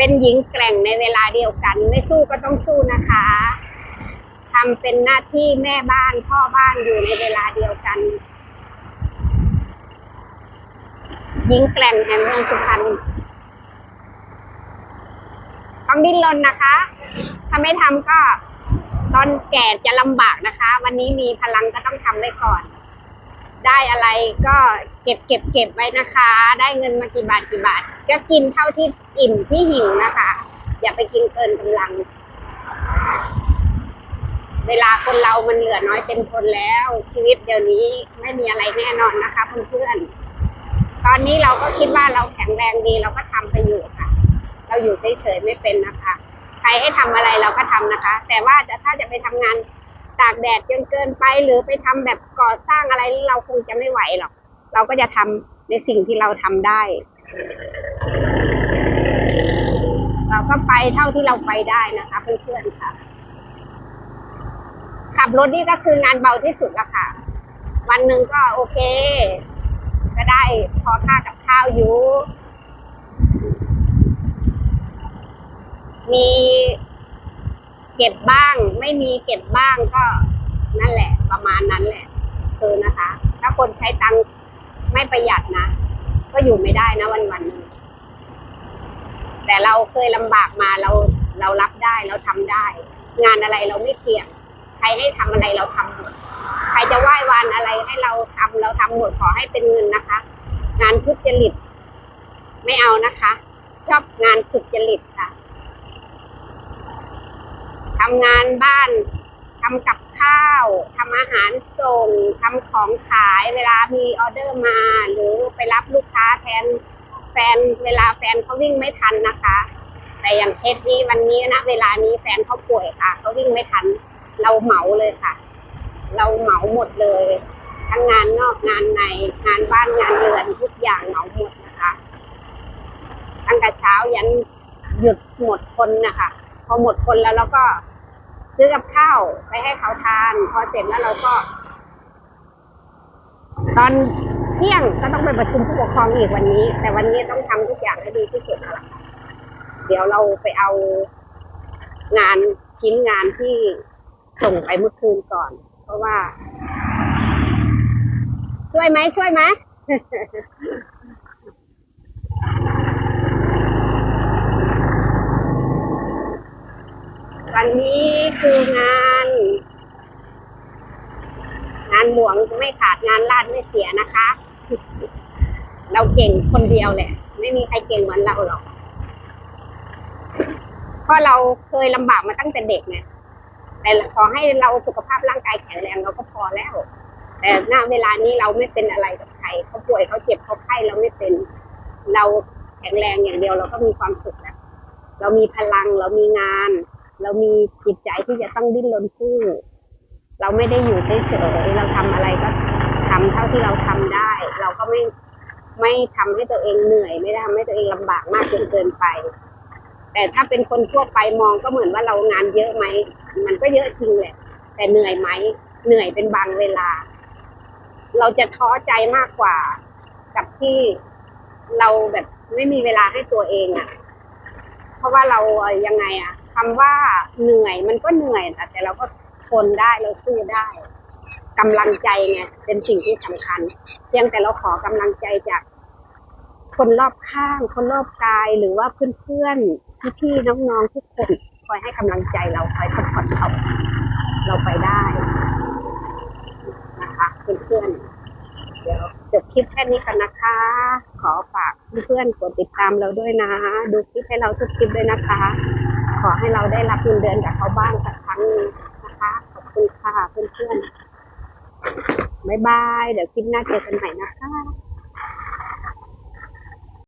เป็นหญิงแกร่งในเวลาเดียวกัน ไม่สู้ก็ต้องสู้นะคะทำเป็นหน้าที่แม่บ้านพ่อบ้านอยู่ในเวลาเดียวกัน หญิงแกร่งแห่งเมืองสุพรรณต้องดิ้นรนนะคะ ถ้าไม่ทำก็ตอนแก่จะลำบากนะคะ วันนี้มีพลังก็ต้องทำไว้ก่อน ก็เก็บเก็บเก็บไว้นะคะ ได้เงินมากี่บาทกี่บาท ก็กินเท่าที่อิ่มที่หิวนะคะ อย่าไปกินเกินกำลัง เวลาคนเรามันเหลือน้อยเต็มทนแล้ว ชีวิตเดี๋ยวนี้ไม่มีอะไรแน่นอนนะคะเพื่อนๆตอนนี้เราก็คิดว่าเราแข็งแรงดีเราก็ทำไปอยู่ค่ะ เราอยู่เฉยๆไม่เป็นนะคะ ใครให้ทำอะไรเราก็ทำนะคะ แต่ว่าจะถ้าจะไปทำงาน ตากแดดจนเกินไปหรือไปทำแบบก่อสร้างอะไรเราคงจะไม่ไหวหรอก เราก็จะทำในสิ่งที่เราทำได้ เราก็ไปเท่าที่เราไปได้นะคะเพื่อนๆค่ะ ขับรถนี่ก็คืองานเบาที่สุดแล้วค่ะ วันหนึ่งก็โอเค ก็ได้พอค่ากับข้าวอยู่ มี เก็บบ้าง ไม่มีเก็บบ้างก็นั่นแหละ ประมาณนั้นแหละ คือนะคะ ถ้าคนใช้ตังค์ไม่ประหยัดนะ ก็อยู่ไม่ได้นะวันวันๆหนึงแต่เราเคยลำบากมาเราเรารับได้เราทำได้ งานอะไรเราไม่เกี่ยง ใครให้ทำอะไรเราทำหมดใครจะไหว้วานอะไรให้เราทำเราทำหมดขอให้เป็นเงินนะคะ งานทุจริตไม่เอานะคะ ชอบงานสุจริตค่ะำงานบ้านทำกับข้าวทำอาหารส่งทำของขายเวลามีออเดอร์มา หรือไปรับลูกค้าแทนแฟนเวลาแฟนเขาวิ่งไม่ทันนะคะ แต่อย่างเคสนี้วันนี้นะเวลานี้แฟนเขาป่วยค่ะเขาวิ่งไม่ทัน เราเหมาเลยค่ะ เราเหมาหมดเลย ทั้งงานนอกงานในงานบ้านงานเรือนทุกอย่างเหมาหมดนะคะตั้งแต่เช้ายันหยุดหมดคนนะคะพอหมดคนแล้วเราก็ ซื้อกับข้าวไปให้เขาทาน พอเสร็จแล้วเราก็ ตอนเที่ยงก็ต้องไปประชุมผู้ปกครองอีกวันนี้ แต่วันนี้ต้องทำทุกอย่างให้ดีที่สุดแล้วล่ะค่ะเดี๋ยวเราไปเอางานชิ้นงานที่ส่งไปเมื่อคืนก่อน เพราะว่า ช่วยไหมช่วยไหม วันนี้คืองาน งานหลวงไม่ขาดงานลาดไม่เสียนะคะ เราเก่งคนเดียวแหละ ไม่มีใครเก่งเหมือนเราหรอกเพราะเราเคยลำบากมาตั้งแต่เด็กไงแต่ขอให้เราสุขภาพร่างกายแข็งแรงเราก็พอแล้ว แต่ณเวลานี้เราไม่เป็นอะไรกับใครเขาป่วยเขาเจ็บเขาไข้เราไม่เป็น เราแข็งแรงอย่างเดียวเราก็มีความสุขแล้ว เรามีพลังเรามีงาน เรามีจิตใจที่จะต้องดิ้นรนสู้เราไม่ได้อยู่เฉยๆเราทำอะไรก็ทำเท่าที่เราทำได้ เราก็ไม่ไม่ทำให้ตัวเองเหนื่อย ไม่ได้ทำให้ตัวเองลำบากมากจนเกินไป แต่ถ้าเป็นคนทั่วไปมองก็เหมือนว่าเรางานเยอะไหมมันก็เยอะจริงแหละ แต่เหนื่อยไหมเหนื่อยเป็นบางเวลา เราจะท้อใจมากกว่า กับที่เราแบบไม่มีเวลาให้ตัวเองอะเพราะว่าเรายังไงอะ คำว่าเหนื่อยมันก็เหนื่อยนะแต่เราก็ทนได้เราสู้ได้กำลังใจไงเป็นสิ่งที่สำคัญ เพียงแต่เราขอกำลังใจจากคนรอบข้าง คนรอบกายหรือว่าเพื่อนๆพี่ๆน้องๆทุกคนคอยให้กำลังใจเราคอยซัพพอร์ตเราเราไปได้นะคะเพื่อนๆ เดี๋ยวจบคลิปแค่นี้กันนะคะ ขอฝากเพื่อนๆกดติดตามเราด้วยนะ ดูคลิปให้เราทุกคลิปด้วยนะคะ ขอให้เราได้รับเงินเดือนจากเขาบ้างสักครั้งนึงนะคะ ขอบคุณค่ะเพื่อนๆบ๊ายบาย เดี๋ยวคลิปหน้าเจอกันใหม่นะคะ